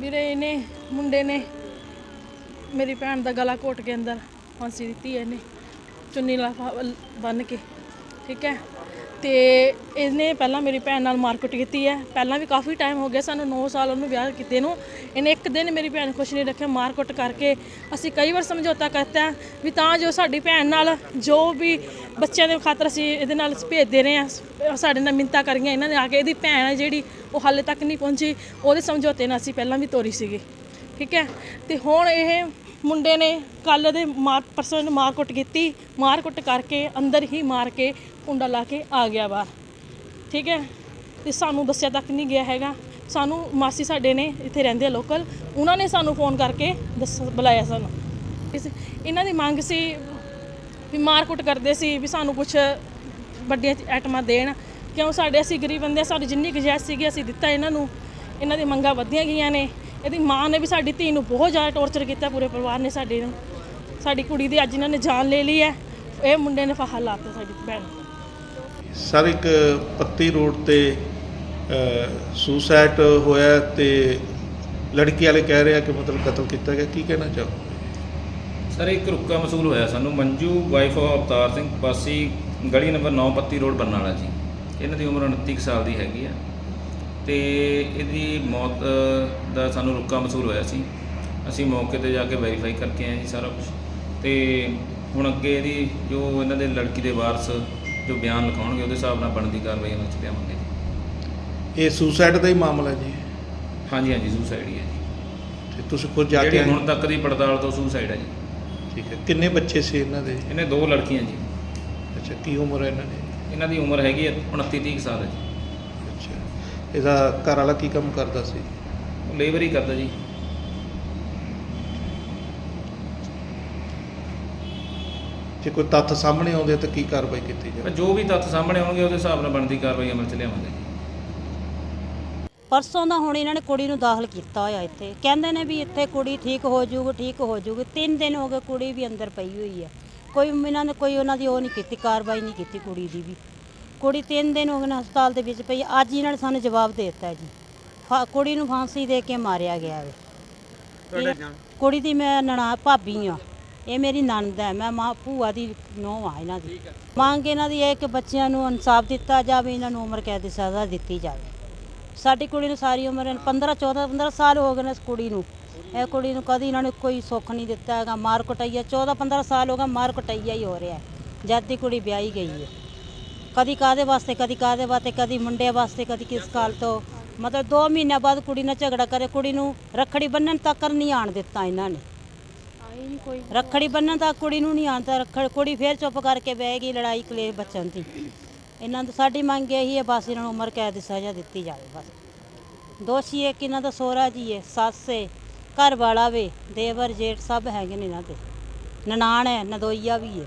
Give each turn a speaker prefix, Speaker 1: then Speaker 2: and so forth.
Speaker 1: ਵੀਰੇ, ਇਹਨੇ ਮੁੰਡੇ ਨੇ ਮੇਰੀ ਭੈਣ ਦਾ ਗਲਾ ਘੋਟ ਕੇ ਅੰਦਰ ਫਾਂਸੀ ਦਿੱਤੀ ਹੈ ਇਹਨੇ। ਚੁੰਨੀ ਲਾ ਬੰਨ ਕੇ। ਠੀਕ ਹੈ? ਤੇ ਇਹਨੇ ਪਹਿਲਾਂ ਮੇਰੀ ਭੈਣ ਨਾਲ ਮਾਰਕੁੱਟ ਕੀਤੀ ਹੈ। ਪਹਿਲਾਂ ਵੀ ਕਾਫੀ ਟਾਈਮ ਹੋ ਗਿਆ ਸਾਨੂੰ 9 ਸਾਲ ਉਹਨੂੰ ਵਿਆਹ ਕੀਤੇ ਨੂੰ। ਇਹਨੇ ਇੱਕ ਦਿਨ ਮੇਰੀ ਭੈਣ ਖੁਸ਼ ਨਹੀਂ ਰੱਖਿਆ, ਮਾਰਕੁੱਟ ਕਰਕੇ। ਅਸੀਂ ਕਈ ਵਾਰ ਸਮਝੌਤਾ ਕਰਤਾ ਵੀ ਤਾਂ ਜੋ ਸਾਡੀ ਭੈਣ ਨਾਲ ਜੋ ਵੀ ਬੱਚਿਆਂ ਦੇ ਖਾਤਰ ਅਸੀਂ ਇਹਦੇ ਨਾਲ ਭੇਜਦੇ ਰਹੇ ਆ ਸਾਡੇ ਨਾਲ ਮਿੰਤਾ ਕਰੀਆਂ, ਇਹਨਾਂ ਨੇ ਆ ਕੇ ਇਹਦੀ ਭੈਣ ਹੈ ਜਿਹੜੀ ਉਹ ਹਾਲੇ ਤੱਕ ਨਹੀਂ ਪਹੁੰਚੀ। ਉਹਦੇ ਸਮਝੌਤੇ ਨਾਲ ਅਸੀਂ ਪਹਿਲਾਂ ਵੀ ਤੋਰੀ ਸੀਗੀ। ਠੀਕ ਹੈ? ਤੇ ਹੁਣ ਇਹ ਮੁੰਡੇ ਨੇ ਕੱਲ ਦੇ ਮਾਰ ਪਰਸੋਂ ਨੂੰ ਮਾਰ ਕੁੱਟ ਕੀਤੀ, ਮਾਰ ਕੁੱਟ ਕਰਕੇ ਅੰਦਰ ਹੀ ਮਾਰ ਕੇ ਕੁੰਡਾ ਲਾ ਕੇ ਆ ਗਿਆ ਬਾਹਰ ਠੀਕ ਹੈ? ਤੇ ਸਾਨੂੰ ਦੱਸਿਆ ਤੱਕ ਨਹੀਂ ਗਿਆ ਹੈਗਾ। ਸਾਨੂੰ ਮਾਸੀ ਸਾਡੇ ਨੇ ਇੱਥੇ ਰਹਿੰਦੇ ਆ ਲੋਕਲ ਉਹਨਾਂ ਨੇ ਸਾਨੂੰ ਫੋਨ ਕਰਕੇ ਦੱਸ, ਬੁਲਾਇਆ ਸਾਨੂੰ। ਇਸ, ਇਹਨਾਂ ਦੀ ਮੰਗ ਸੀ ਵੀ ਮਾਰ ਕੁੱਟ ਕਰਦੇ ਸੀ, ਵੀ ਸਾਨੂੰ ਕੁਝ ਵੱਡੀਆਂ ਆਈਟਮਾਂ ਦੇਣ। ਕਿਉਂ? ਸਾਡੇ ਅਸੀਂ ਗਰੀਬ ਬੰਦੇ ਸਾਡੀ ਜਿੰਨੀ ਗੁੰਜਾਇਸ਼ ਸੀਗੀ ਅਸੀਂ ਦਿੱਤਾ ਇਹਨਾਂ ਨੂੰ। ਇਹਨਾਂ ਦੀ ਮੰਗਾਂ ਵਧੀਆਂ ਗਈਆਂ ਨੇ। ਇਹਦੀ ਮਾਂ ਨੇ ਵੀ ਸਾਡੀ ਧੀ ਨੂੰ ਬਹੁਤ ਜ਼ਿਆਦਾ ਟੌਰਚਰ ਕੀਤਾ ਪੂਰੇ ਪਰਿਵਾਰ ਨੇ ਸਾਡੇ ਨੂੰ। ਸਾਡੀ ਕੁੜੀ ਦੀ ਅੱਜ ਇਹਨਾਂ ਨੇ ਜਾਨ ਲੈ ਲਈ ਹੈ। ਇਹ ਮੁੰਡੇ ਨੇ ਫਾਹਾ ਲਾਤਾ ਸਾਡੀ ਭੈਣ।
Speaker 2: ਸਰ ਇੱਕ ਪੱਤੀ ਰੋਡ ਤੇ ਸੁਸਾਈਡ ਹੋਇਆ ਤੇ ਲੜਕੀ ਵਾਲੇ ਕਹਿ ਰਹੇ ਆ ਕਿ ਮਤਲਬ ਕਤਲ ਕੀਤਾ ਗਿਆ। ਕੀ ਕਹਿਣਾ ਚਾਹੋ?
Speaker 3: ਸਰ ਇੱਕ ਰੁੱਕਾ ਮਸੂਲ ਹੋਇਆ। ਸਾਨੂੰ ਮੰਜੂ ਵਾਈਫ ਆਫ ਅਵਤਾਰ ਸਿੰਘ ਵਾਸੀ ਗਲੀ ਨੰਬਰ 9 ਪੱਤੀ ਰੋਡ ਬਰਨਾਲਾ ਜੀ। ਇਹਨਾਂ ਦੀ ਉਮਰ 29 ਕੁ ਸਾਲ ਦੀ ਹੈਗੀ ਆ। ਤੇ ਇਹਦੀ ਮੌਤ ਦਾ ਸਾਨੂੰ ਰੁੱਕਾ ਮਸੂਲ ਹੋਇਆ ਸੀ। ਅਸੀਂ ਮੌਕੇ ਤੇ ਜਾ ਕੇ ਵੈਰੀਫਾਈ ਕਰਕੇ ਆਏ ਜੀ ਸਾਰਾ ਕੁਝ ਤੇ ਹੁਣ ਅੱਗੇ ਇਹਦੀ ਜੋ ਇਹਨਾਂ ਦੇ ਲੜਕੀ ਦੇ ਵਾਰਸ ਜੋ ਬਿਆਨ ਲਿਖਾਉਣਗੇ ਉਹਦੇ ਹਿਸਾਬ ਨਾਲ ਬਣਦੀ ਕਾਰਵਾਈ ਉਹਨਾਂ 'ਚ ਲਿਆਵਾਂਗੇ ਜੀ।
Speaker 2: ਇਹ ਸੁਸਾਈਡ ਦਾ ਹੀ ਮਾਮਲਾ ਜੀ?
Speaker 3: ਹਾਂਜੀ ਹਾਂਜੀ ਸੁਸਾਈਡ ਹੀ ਹੈ ਜੀ।
Speaker 2: ਤੇ ਤੁਸੀਂ ਖੁਦ ਜਾ ਕੇ
Speaker 3: ਜਿਹੜੀ
Speaker 2: ਆਏ?
Speaker 3: ਹੁਣ ਤੱਕ ਦੀ ਪੜਤਾਲ ਤੋਂ ਸੁਸਾਈਡ ਹੈ ਜੀ।
Speaker 2: ਠੀਕ ਹੈ। ਕਿੰਨੇ ਬੱਚੇ ਸੀ ਇਹਨਾਂ ਦੇ?
Speaker 3: ਇਹਨੇ ਦੋ ਲੜਕੀਆਂ ਜੀ।
Speaker 2: ਅੱਛਾ ਕੀ ਉਮਰ ਹੈ ਇਹਨਾਂ ਦੀ?
Speaker 3: ਇਹਨਾਂ ਦੀ ਉਮਰ ਹੈਗੀ ਹੈ 29 30 ਸਾਲ ਹੈ ਜੀ।
Speaker 2: ਇਹਦਾ ਘਰ ਵਾਲਾ ਕੀ ਕੰਮ ਕਰਦਾ ਸੀ?
Speaker 3: ਉਹ ਲੇਬਰ ਹੀ ਕਰਦਾ ਜੀ।
Speaker 2: ਜੇ ਕੋਈ ਤੱਥ ਸਾਹਮਣੇ ਆਉਂਦੇ ਤਾਂ ਕੀ ਕਾਰਵਾਈ ਕੀਤੀ
Speaker 3: ਪਰ
Speaker 2: ਜਾਵੇ?
Speaker 3: ਜੋ ਵੀ ਤੱਥ ਸਾਹਮਣੇ ਆਉਣਗੇ ਉਹਦੇ ਹਿਸਾਬ ਨਾਲ ਬਣਦੀ ਕਾਰਵਾਈ ਅਮਲ ਚ ਲਿਆਵਾਂਗੇ। ਜੀ
Speaker 4: ਪਰਸੋਂ ਦਾ ਹੁਣ ਇਹਨਾਂ ਨੇ ਕੁੜੀ ਨੂੰ ਦਾਖਲ ਕੀਤਾ ਹੋਇਆ ਇੱਥੇ। ਕਹਿੰਦੇ ਨੇ ਵੀ ਇੱਥੇ ਕੁੜੀ ਠੀਕ ਹੋ ਜਾਊਗੀ ਠੀਕ ਹੋ ਜਾਊਗੀ। ਤਿੰਨ ਦਿਨ ਹੋ ਗਏ ਕੁੜੀ ਵੀ ਅੰਦਰ ਪਈ ਹੋਈ ਹੈ ਕੋਈ ਇਹਨਾਂ ਨੇ ਕੋਈ ਉਹਨਾਂ ਦੀ ਉਹ ਨਹੀਂ ਕੀਤੀ ਕਾਰਵਾਈ ਨਹੀਂ ਕੀਤੀ ਕੁੜੀ ਦੀ ਵੀ। ਕੁੜੀ ਤਿੰਨ ਦਿਨ ਹੋ ਗਏ ਨੇ ਹਸਪਤਾਲ ਦੇ ਵਿੱਚ ਪਈ ਅੱਜ ਇਹਨਾਂ ਨੇ ਸਾਨੂੰ ਜਵਾਬ ਦੇ ਦਿੱਤਾ ਜੀ। ਫਾ- ਕੁੜੀ ਨੂੰ ਫਾਂਸੀ ਦੇ ਕੇ ਮਾਰਿਆ ਗਿਆ ਹੈ। ਇਹ- ਕੁੜੀ ਦੀ ਮੈਂ ਨਣਾ ਭਾਬੀ ਆ ਇਹ ਮੇਰੀ ਨਣਦ ਹੈ ਮੈਂ ਮਾਂ ਭੂਆ ਦੀ ਨੂੰਹ ਆ ਇਹਨਾਂ ਦੀ। ਮੰਗ ਇਹਨਾਂ ਦੀ ਇਹ ਕਿ ਬੱਚਿਆਂ ਨੂੰ ਇਨਸਾਫ ਦਿੱਤਾ ਜਾਵੇ ਇਹਨਾਂ ਨੂੰ ਉਮਰ ਕੈਦ ਦੀ ਸਜ਼ਾ ਦਿੱਤੀ ਜਾਵੇ। ਸਾਡੀ ਕੁੜੀ ਨੂੰ ਸਾਰੀ ਉਮਰ 15 14 15 ਸਾਲ ਹੋ ਗਏ ਨੇ ਇਸ ਕੁੜੀ ਨੂੰ। ਇਹ ਕੁੜੀ ਨੂੰ ਕਦੀ ਇਹਨਾਂ ਨੇ ਕੋਈ ਸੁੱਖ ਨਹੀਂ ਦਿੱਤਾ ਹੈਗਾ। ਮਾਰ ਕੁਟਾਈਆ 14 15 ਸਾਲ ਹੋ ਗਏ ਮਾਰ ਕੁਟਾਈਆ ਹੀ ਹੋ ਰਿਹਾ ਹੈ। ਜਦ ਦੀ ਕੁੜੀ ਵਿਆਹੀ ਗਈ ਹੈ। ਕਦੀ ਕਾਦੇ ਵਾਸਤੇ ਕਦੀ ਕਾਦੇ ਵਾਸਤੇ ਕਦੀ ਮੁੰਡੇ ਵਾਸਤੇ ਕਦੀ ਕਿਸ ਕਾਲ ਤੋਂ। ਮਤਲਬ 2 ਮਹੀਨਿਆਂ ਬਾਅਦ ਕੁੜੀ ਨਾਲ ਝਗੜਾ ਕਰੇ ਕੁੜੀ ਨੂੰ ਰੱਖੜੀ ਬੰਨਣ ਤੱਕ ਨਹੀਂ ਆਣ ਦਿੱਤਾ ਇਹਨਾਂ ਨੇ। ਰੱਖੜੀ ਬੰਨਣ ਤੱਕ ਕੁੜੀ ਨੂੰ ਨਹੀਂ ਆਉਂਦਾ ਰੱਖੜ ਕੁੜੀ ਫੇਰ ਚੁੱਪ ਕਰਕੇ ਬਹਿ ਗਈ ਲੜਾਈ ਕਲੇਸ਼ ਬੱਚਨ ਦੀ। ਇਹਨਾਂ ਦੀ ਸਾਡੀ ਮੰਗ ਇਹੀ ਹੈ ਬਸ ਇਹਨਾਂ ਨੂੰ ਉਮਰ ਕੈਦ ਦੀ ਸਜ਼ਾ ਦਿੱਤੀ ਜਾਵੇ ਬਸ। ਦੋਸ਼ੀ ਇੱਕ ਇਹਨਾਂ ਦਾ ਸੋਹਰਾ ਜੀ ਹੈ ਸੱਸ ਹੈ ਘਰ ਵਾਲਾ ਵੇ ਦੇਵਰ ਜੇਠ ਸਭ ਹੈਗੇ ਨੇ ਇਹਨਾਂ ਦੇ। ਨਨਾਣ ਹੈ ਨਦੋਈਆ ਵੀ ਹੈ।